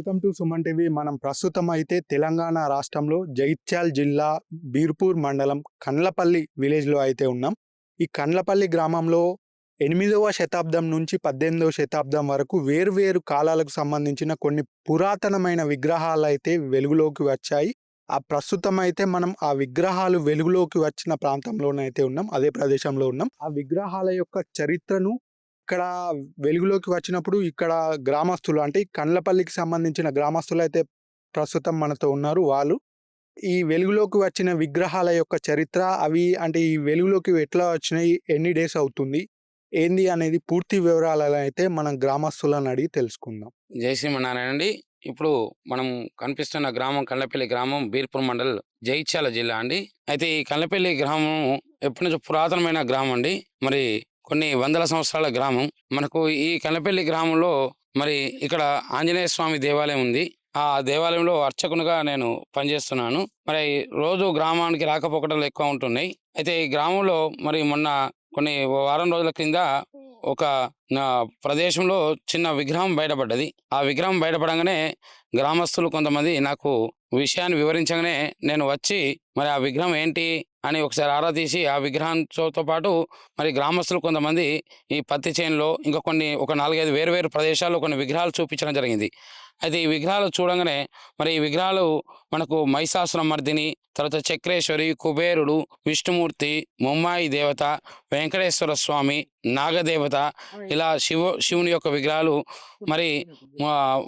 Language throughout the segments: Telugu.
Welcome to Suman TV. మనం ప్రస్తుతం అయితే తెలంగాణ రాష్ట్రంలో జగిత్యాల్ జిల్లా బీర్పూర్ మండలం కండ్లపల్లి విలేజ్లో అయితే ఉన్నాం. ఈ కండ్లపల్లి గ్రామంలో ఎనిమిదవ శతాబ్దం నుంచి పద్దెనిమిదవ శతాబ్దం వరకు వేరువేరు కాలాలకు సంబంధించిన కొన్ని పురాతనమైన విగ్రహాలు అయితే వెలుగులోకి వచ్చాయి. ఆ ప్రస్తుతం అయితే మనం ఆ విగ్రహాలు వెలుగులోకి వచ్చిన ప్రాంతంలోనైతే ఉన్నాం. అదే ప్రదేశంలో ఉన్నాం. ఆ విగ్రహాల యొక్క చరిత్రను ఇక్కడ వెలుగులోకి వచ్చినప్పుడు ఇక్కడ గ్రామస్తులు అంటే కండ్లపల్లికి సంబంధించిన గ్రామస్తులు అయితే ప్రస్తుతం మనతో ఉన్నారు వాళ్ళు. ఈ వెలుగులోకి వచ్చిన విగ్రహాల యొక్క చరిత్ర అవి అంటే ఈ వెలుగులోకి ఎట్లా వచ్చినాయి ఎన్ని డేస్ అవుతుంది ఏంది అనేది పూర్తి వివరాలను అయితే మనం గ్రామస్తులను అడిగి తెలుసుకుందాం. జై శ్రీమన్నారాయణ అండి. ఇప్పుడు మనం కనిపిస్తున్న గ్రామం కళ్ళపల్లి గ్రామం బీర్పూర్ మండల్ జైత్యాల జిల్లా అండి. అయితే ఈ కళ్ళపల్లి గ్రామం ఎప్పటి నుంచో పురాతనమైన గ్రామం అండి. మరి కొన్ని వందల సంవత్సరాల గ్రామం. మనకు ఈ కనపల్లి గ్రామంలో మరి ఇక్కడ ఆంజనేయ స్వామి దేవాలయం ఉంది. ఆ దేవాలయంలో అర్చకునిగా నేను పనిచేస్తున్నాను. మరి రోజు గ్రామానికి రాకపోకటలు ఎక్కువ ఉంటున్నాయి. అయితే ఈ గ్రామంలో మరి మొన్న కొన్ని వారం రోజుల క్రింద ఒక నా ప్రదేశంలో చిన్న విగ్రహం బయటపడ్డది. ఆ విగ్రహం బయటపడంగానే గ్రామస్తులు కొంతమంది నాకు విషయాన్ని వివరించగానే నేను వచ్చి మరి ఆ విగ్రహం ఏంటి అని ఒకసారి ఆరా తీసి ఆ విగ్రహంతో పాటు మరి గ్రామస్తులు కొంతమంది ఈ పత్తి చేనులో ఇంకా కొన్ని ఒక నాలుగైదు వేరు వేరు ప్రదేశాల్లో కొన్ని విగ్రహాలు చూపించడం జరిగింది. అయితే ఈ విగ్రహాలు చూడంగానే మరి ఈ విగ్రహాలు మనకు మహిషాసుర మర్దిని తర్వాత చక్రేశ్వరి కుబేరుడు విష్ణుమూర్తి ముమ్మాయి దేవత వెంకటేశ్వర స్వామి నాగదేవత ఇలా శివ శివుని యొక్క విగ్రహాలు మరి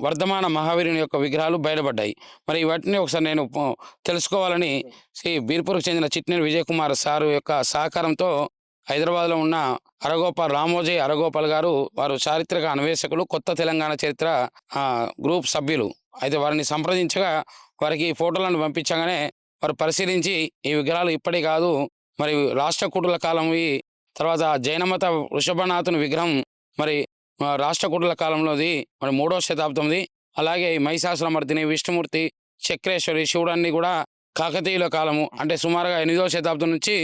వర్ధమాన మహావీరుని యొక్క విగ్రహాలు బయటపడ్డాయి మరి వాటిని ఒకసారి నేను తెలుసుకోవాలని శ్రీ బీర్పూర్కు చెందిన చిట్నేని విజయ్ కుమార్ సారు యొక్క సహకారంతో హైదరాబాద్లో ఉన్న అరగోపాల్ రామోజీ అరగోపాల్ గారు వారు చారిత్రక అన్వేషకులు కొత్త తెలంగాణ చరిత్ర గ్రూప్ సభ్యులు. అయితే వారిని సంప్రదించగా వారికి ఈ ఫోటోలను పంపించగానే వారు పరిశీలించి ఈ విగ్రహాలు ఇప్పటి కాదు మరి రాష్ట్రకూటుల కాలంవి తర్వాత జైనమత వృషభనాథుని విగ్రహం మరి రాష్ట్రకూటుల కాలంలోది మరి మూడవ శతాబ్దంది. అలాగే మహిషాసురమర్దిని విష్ణుమూర్తి చక్రేశ్వరి శివుడన్ని కూడా కాకతీయుల కాలము. అంటే సుమారుగా ఎనిమిదవ శతాబ్దం నుంచి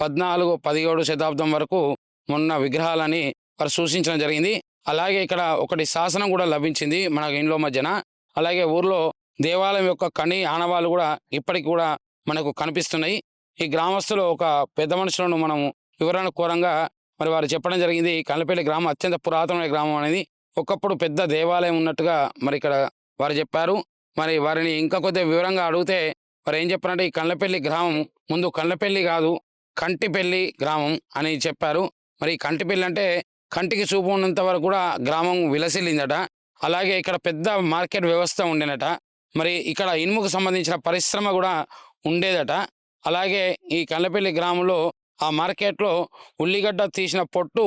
పద్నాలుగు పదిహేడు శతాబ్దం వరకు ఉన్న విగ్రహాలని వారు సూచించడం జరిగింది. అలాగే ఇక్కడ ఒకటి శాసనం కూడా లభించింది మన ఇంట్లో మధ్యన. అలాగే ఊర్లో దేవాలయం యొక్క కని ఆనవాళ్ళు కూడా ఇప్పటికి కూడా మనకు కనిపిస్తున్నాయి. ఈ గ్రామస్తులు ఒక పెద్ద మనుషులను మనం వివరణ కోరంగా మరి వారు చెప్పడం జరిగింది. కల్లపల్లి గ్రామం అత్యంత పురాతనమైన గ్రామం అనేది. ఒకప్పుడు పెద్ద దేవాలయం ఉన్నట్టుగా మరి ఇక్కడ వారు చెప్పారు. మరి వారిని ఇంకా కొద్దిగా వివరంగా అడిగితే వారు ఏం చెప్పారంటే ఈ కళ్ళపల్లి గ్రామం ముందు కళ్ళపల్లి కాదు కంటిపెల్లి గ్రామం అని చెప్పారు. మరి కంటిపెల్లి అంటే కంటికి చూపు ఉన్నంత వరకు కూడా గ్రామం విలసిల్లిందట. అలాగే ఇక్కడ పెద్ద మార్కెట్ వ్యవస్థ ఉండేనట. మరి ఇక్కడ ఇనుముకు సంబంధించిన పరిశ్రమ కూడా ఉండేదట. అలాగే ఈ కళ్ళపల్లి గ్రామంలో ఆ మార్కెట్లో ఉల్లిగడ్డ తీసిన పొట్టు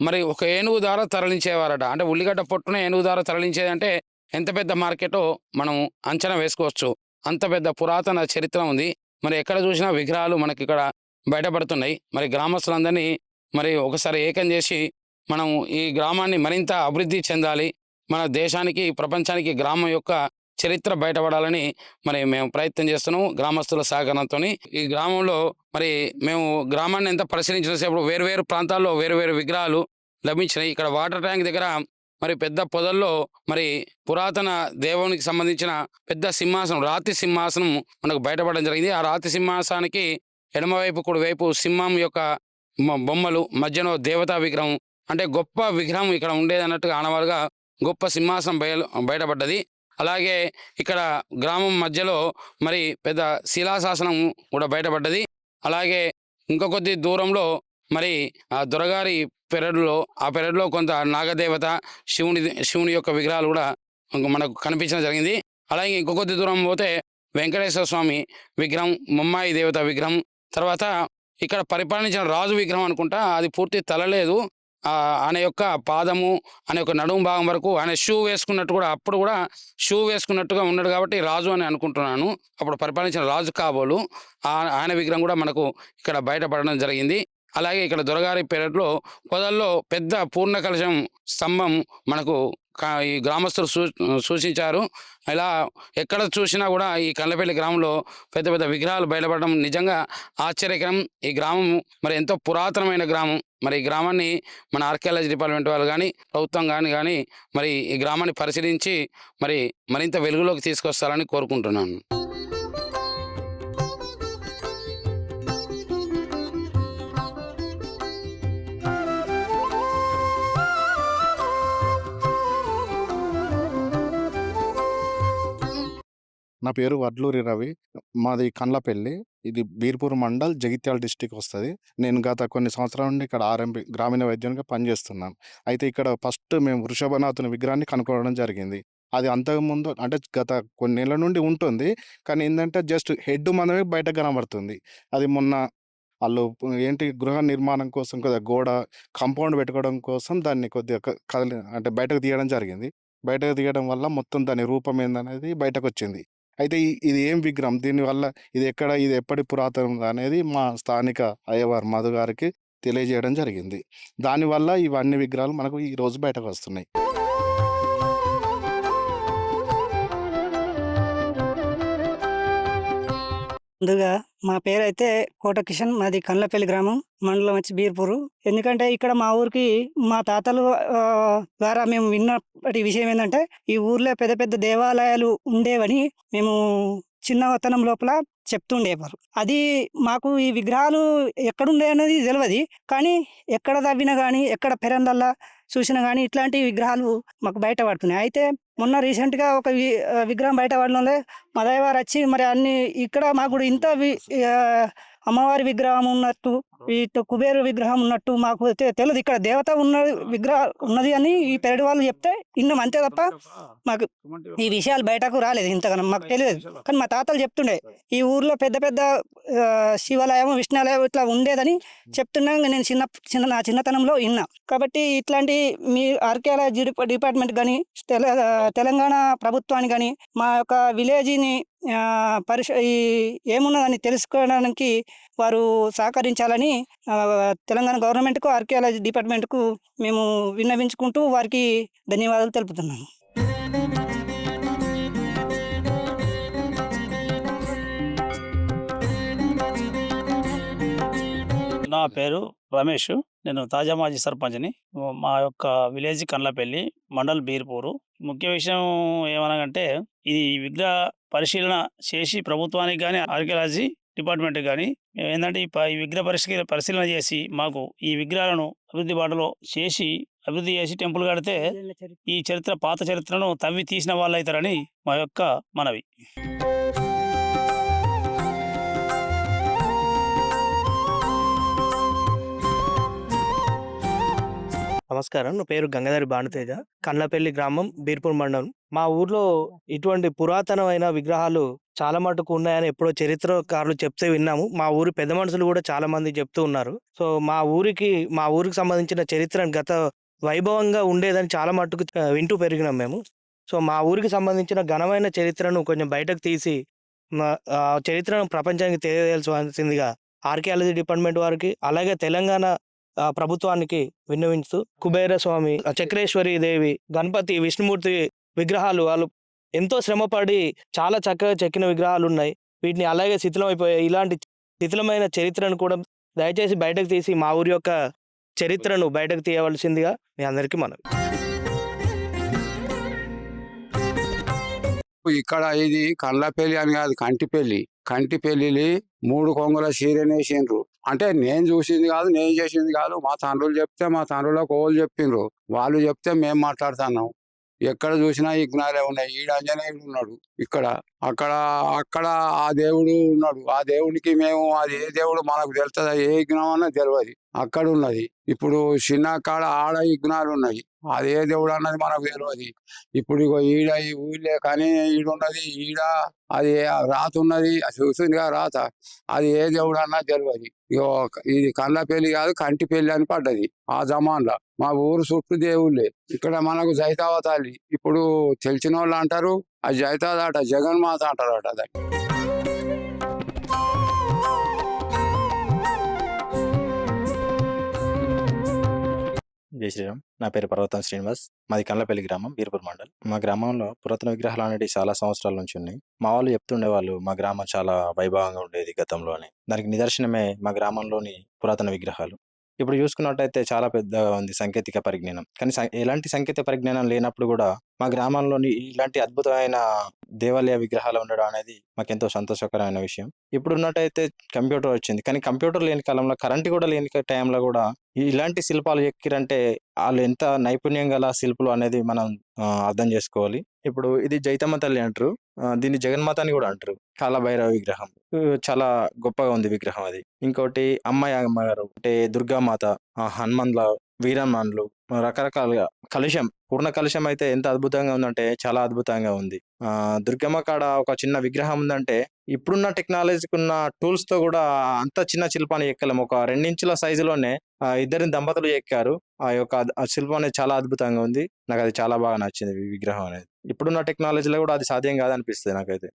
మరి ఒక ఏనుగు ద్వారా తరలించేవారట. అంటే ఉల్లిగడ్డ పొట్టునే ఏనుగు ద్వారా తరలించేదంటే ఎంత పెద్ద మార్కెటో మనం అంచనా వేసుకోవచ్చు. అంత పెద్ద పురాతన చరిత్ర ఉంది. మరి ఎక్కడ చూసినా విగ్రహాలు మనకి ఇక్కడ బయటపడుతున్నాయి. మరి గ్రామస్తులందరినీ మరి ఒకసారి ఏకం చేసి మనం ఈ గ్రామాన్ని మరింత అభివృద్ధి చెందాలి. మన దేశానికి ప్రపంచానికి గ్రామం యొక్క చరిత్ర బయటపడాలని మరి మేము ప్రయత్నం చేస్తున్నాము. గ్రామస్తుల సహకారంతో ఈ గ్రామంలో మరి మేము గ్రామాన్ని ఎంత పరిశీలించినసేపు వేరు ప్రాంతాల్లో వేరు వేరు విగ్రహాలు లభించినాయి. ఇక్కడ వాటర్ ట్యాంక్ దగ్గర మరి పెద్ద పొదల్లో మరి పురాతన దేవునికి సంబంధించిన పెద్ద సింహాసనం రాతి సింహాసనం మనకు బయటపడడం జరిగింది. ఆ రాతి సింహాసనానికి ఎడమవైపు కుడి వైపు సింహం యొక్క బొమ్మలు మధ్యలో దేవతా విగ్రహం అంటే గొప్ప విగ్రహం ఇక్కడ ఉండేది అన్నట్టుగా ఆనవాలుగా గొప్ప సింహాసనం బయలు బయటపడ్డది. అలాగే ఇక్కడ గ్రామం మధ్యలో మరి పెద్ద శిలాశాసనం కూడా బయటపడ్డది. అలాగే ఇంకో కొద్ది దూరంలో మరి ఆ దొరగారి పెరడులో ఆ పెరడులో కొంత నాగదేవత శివుని శివుని యొక్క విగ్రహాలు కూడా మనకు కనిపించడం జరిగింది. అలాగే ఇంకో కొద్ది దూరం పోతే వెంకటేశ్వర స్వామి విగ్రహం ముమ్మాయి దేవత విగ్రహం తర్వాత ఇక్కడ పరిపాలించిన రాజు విగ్రహం అనుకుంటా అది పూర్తి తలలేదు. ఆయన యొక్క పాదము ఆయన యొక్క నడుము భాగం వరకు ఆయన షూ వేసుకున్నట్టు కూడా అప్పుడు కూడా షూ వేసుకున్నట్టుగా ఉన్నాడు కాబట్టి రాజు అని అనుకుంటున్నాను. అప్పుడు పరిపాలించిన రాజు కాబోలు ఆ- ఆయన విగ్రహం కూడా మనకు ఇక్కడ బయటపడడం జరిగింది. అలాగే ఇక్కడ దొరగారి పెరట్లో పొదల్లో పెద్ద పూర్ణ కలశం స్తంభం మనకు ఈ గ్రామస్తులు సూ సూచించారు. ఇలా ఎక్కడ చూసినా కూడా ఈ కళ్ళపల్లి గ్రామంలో పెద్ద పెద్ద విగ్రహాలు బయటపడడం నిజంగా ఆశ్చర్యకరం. ఈ గ్రామం మరి ఎంతో పురాతనమైన గ్రామం. మరి ఈ గ్రామాన్ని మన ఆర్కియాలజీ డిపార్ట్మెంట్ వాళ్ళు కానీ ప్రభుత్వం కానీ కానీ మరి ఈ గ్రామాన్ని పరిశీలించి మరి మరింత వెలుగులోకి తీసుకొస్తారని కోరుకుంటున్నాను. నా పేరు వడ్లూరి రవి. మాది కండ్లపల్లి ఇది బీర్పూర్ మండల్ జగిత్యాల డిస్టిక్ వస్తుంది. నేను గత కొన్ని సంవత్సరాల నుండి ఇక్కడ ఆర్ఎంపి గ్రామీణ వైద్యునిగా పనిచేస్తున్నాను. అయితే ఇక్కడ ఫస్ట్ మేము వృషభనాథుని విగ్రహాన్ని కనుక్కోవడం జరిగింది. అది అంతకుముందు అంటే గత కొన్ని నెలల నుండి ఉంటుంది. కానీ ఏంటంటే జస్ట్ హెడ్ మనమే బయట కనబడుతుంది. అది మొన్న వాళ్ళు ఏంటి గృహ నిర్మాణం కోసం కొద్దిగా గోడ కంపౌండ్ పెట్టుకోవడం కోసం దాన్ని కొద్దిగా కదలి కదిలి అంటే బయటకు తీయడం జరిగింది. బయటకు తీయడం వల్ల మొత్తం దాని రూపం ఏందనేది బయటకు వచ్చింది. అయితే ఇది ఏం విగ్రహం? దీనివల్ల ఇది ఎక్కడ ఇది ఎప్పటి పురాతనం అనేది మా స్థానిక అయ్యవారు మధు గారికి తెలియజేయడం జరిగింది. దానివల్ల ఇవన్నీ విగ్రహాలు మనకు ఈ రోజు బయటకు వస్తున్నాయి. ముందుగా మా పేరైతే కోట కిషన్ మాది కండ్లపల్లి గ్రామం మండలం వచ్చి బీర్పూరు. ఎందుకంటే ఇక్కడ మా ఊరికి మా తాతలు ద్వారా మేము విన్నప్పటి విషయం ఏంటంటే ఈ ఊర్లో పెద్ద పెద్ద దేవాలయాలు ఉండేవని మేము చిన్నతనం లోపల చెప్తుండేవారు. అది మాకు ఈ విగ్రహాలు ఎక్కడుండే అనేది తెలియదు కానీ ఎక్కడ తవ్వినా కానీ ఎక్కడ పెరందల్లా చూసినా కానీ ఇట్లాంటి విగ్రహాలు మాకు బయట పడుతున్నాయి. అయితే మొన్న రీసెంట్గా ఒక వి- విగ్రహం బయట పడడంలో మా దైవారు వచ్చి మరి అన్ని ఇక్కడ మాకు కూడా ఇంత వి- అమ్మవారి విగ్రహం ఉన్నట్టు ఇటు కుబేరు విగ్రహం ఉన్నట్టు మాకు తెలియదు ఇక్కడ దేవత ఉన్న విగ్రహం ఉన్నది అని ఈ పెరడి వాళ్ళు చెప్తే ఇన్నాం అంతే తప్ప మాకు ఈ విషయాలు బయటకు రాలేదు ఇంతగానో. మాకు తెలియదు కానీ మా తాతలు చెప్తుండే ఈ ఊర్లో పెద్ద పెద్ద శివాలయం విష్ణాలయం ఇట్లా ఉండేదని చెప్తున్నా నేను చిన్న చిన్న నా చిన్నతనంలో విన్నా. కాబట్టి ఇట్లాంటి మీ ఆర్కియాలజీ డిపా- డిపార్ట్మెంట్ కానీ తెల- తెలంగాణ ప్రభుత్వాన్ని కానీ మా యొక్క విలేజ్ని పరిశ ఈ ఏమున్నదని తెలుసుకోవడానికి వారు సహకరించాలని తెలంగాణ గవర్నమెంట్కు ఆర్కియాలజీ డిపార్ట్మెంట్కు మేము విన్నవించుకుంటూ వారికి ధన్యవాదాలు తెలుపుతున్నాము. నా పేరు రమేష్. నేను తాజా మాజీ సర్పంచ్ని. మా యొక్క విలేజ్ కండ్లపల్లి మండల్ బీర్పూరు. ముఖ్య విషయం ఏమనగంటే ఇది విగ్రహ పరిశీలన చేసి ప్రభుత్వానికి కానీ ఆర్కియాలజీ డిపార్ట్మెంట్ కానీ ఏంటంటే ఈ ప- ఈ విగ్రహ పరిశీలన పరిశీలన చేసి మాకు ఈ విగ్రహాలను అభివృద్ధి బాటలో చేసి అభివృద్ధి చేసి టెంపుల్ కడితే ఈ చరిత్ర పాత చరిత్రను తవ్వి తీసిన వాళ్ళు అవుతారని మా యొక్క మనవి. నమస్కారం. నా పేరు గంగాధరి భానుతేజ కండ్లపల్లి గ్రామం బీర్పూర్ మండలం. మా ఊర్లో ఇటువంటి పురాతనమైన విగ్రహాలు చాలా మటుకు ఉన్నాయని ఎప్పుడో చరిత్రకారులు చెప్తే విన్నాము. మా ఊరి పెద్ద మనుషులు కూడా చాలా మంది చెప్తూ ఉన్నారు. సో మా ఊరికి మా ఊరికి సంబంధించిన చరిత్రను గత వైభవంగా ఉండేదని చాలా మటుకు వింటూ పెరిగినాం మేము. సో మా ఊరికి సంబంధించిన ఘనమైన చరిత్రను కొంచెం బయటకు తీసి మా- చరిత్రను ప్రపంచానికి తెలియజేయాల్సిందిగా ఆర్కియాలజీ డిపార్ట్మెంట్ వారికి అలాగే తెలంగాణ ప్రభుత్వానికి విన్నవించుతూ కుబేర స్వామి చక్రేశ్వరి దేవి గణపతి విష్ణుమూర్తి విగ్రహాలు వాళ్ళు ఎంతో శ్రమపడి చాలా చక్కగా చెక్కిన విగ్రహాలు ఉన్నాయి. వీటిని అలాగే శిథిలమైపోయాయి ఇలాంటి శిథిలమైన చరిత్రను కూడా దయచేసి బయటకు తీసి మా ఊరి యొక్క చరిత్రను బయటకు తీయవలసిందిగా మీ అందరికీ మనం ఇక్కడ ఇది కళ్ళపల్లి అని కాదు కంటిపల్లి. కంటిపల్లి మూడు కొంగుల చీరనేసిండ్రు అంటే నేను చూసింది కాదు నేను చేసింది కాదు. మా తండ్రులు చెప్తే మా తండ్రులకు ఓళ్ళు చెప్పిండ్రు? వాళ్ళు చెప్తే మేము మాట్లాడుతున్నాం. ఎక్కడ చూసినా యజ్ఞాలే ఉన్నాయి. ఈడ ఆంజనేయుడు ఉన్నాడు ఇక్కడ. అక్కడ అక్కడ ఆ దేవుడు ఉన్నాడు. ఆ దేవునికి మేము అది ఏ దేవుడు మనకు తెలుస్తుందా ఏ యజ్ఞం అన్నది తెలియదు అక్కడ ఉన్నది. ఇప్పుడు చిన్న కాడ ఆడ యజ్ఞాలు ఉన్నాయి అది ఏ దేవుడు అన్నది మనకు తెలియదు ఇప్పుడు ఇగో ఈడ ఈ ఊళ్ళే కానీ ఈడున్నది ఈడ అది రాత ఉన్నది అది చూసిందిగా రాత అది ఏ దేవుడు అన్నది తెలియదు ఇగో ఇది కళ్ళ పెళ్ళి కాదు కంటి పెళ్ళి అని పడ్డది ఆ జమాన్లో. మా ఊరు చుట్టూ దేవుళ్ళే. ఇక్కడ మనకు జైతావతాలి ఇప్పుడు తెలిసిన వాళ్ళు అంటారు అది జైతాదట జగన్మాత అంటారట దాన్ని. జై శ్రీరామ్. నా పేరు పర్వతం శ్రీనివాస్. మాది కండ్లపల్లి గ్రామం బీర్పూర్ మండల్. మా గ్రామంలో పురాతన విగ్రహాలు అనేవి చాలా సంవత్సరాల నుంచి ఉన్నాయి. మా వాళ్ళు చెప్తుండే వాళ్ళు మా గ్రామం చాలా వైభవంగా ఉండేది గతంలోనే దానికి నిదర్శనమే మా గ్రామంలోని పురాతన విగ్రహాలు. ఇప్పుడు చూసుకున్నట్టయితే చాలా పెద్దగా ఉంది సాంకేతిక పరిజ్ఞానం. కానీ ఎలాంటి సాంకేతిక పరిజ్ఞానం లేనప్పుడు కూడా మా గ్రామంలోని ఇలాంటి అద్భుతమైన దేవాలయ విగ్రహాలు ఉండడం అనేది మాకెంతో సంతోషకరమైన విషయం. ఇప్పుడు ఉన్నట్టయితే కంప్యూటర్ వచ్చింది. కానీ కంప్యూటర్ లేని కాలంలో కరెంట్ కూడా లేని టైంలో కూడా ఇలాంటి శిల్పాలు ఎక్కిరంటే వాళ్ళు ఎంత నైపుణ్యం గల శిల్పులు అనేది మనం అర్థం చేసుకోవాలి. ఇప్పుడు ఇది జైతమ్మ తల్లి అంటారు. దీన్ని జగన్మాత అని కూడా అంటారు. కాలభైరవ విగ్రహం. చాలా గొప్పగా ఉంది విగ్రహం అది. ఇంకోటి అమ్మాయి అమ్మగారు అంటే దుర్గామాత హనుమన్ల వీరమాన్లు రకరకాలుగా కలుషం. పూర్ణ కలుషం అయితే ఎంత అద్భుతంగా ఉందంటే చాలా అద్భుతంగా ఉంది. ఆ దుర్గమ్మ కాడ ఒక చిన్న విగ్రహం ఉందంటే ఇప్పుడున్న టెక్నాలజీకి ఉన్న టూల్స్తో కూడా అంత చిన్న శిల్పాన్ని ఎక్కలేము. ఒక రెండించుల సైజులోనే ఇద్దరిని దంపతులు ఎక్కారు. ఆ యొక్క ఆ శిల్పం అనేది చాలా అద్భుతంగా ఉంది. నాకు అది చాలా బాగా నచ్చింది విగ్రహం అనేది. ఇప్పుడున్న టెక్నాలజీలో కూడా అది సాధ్యం కాదనిపిస్తుంది నాకైతే.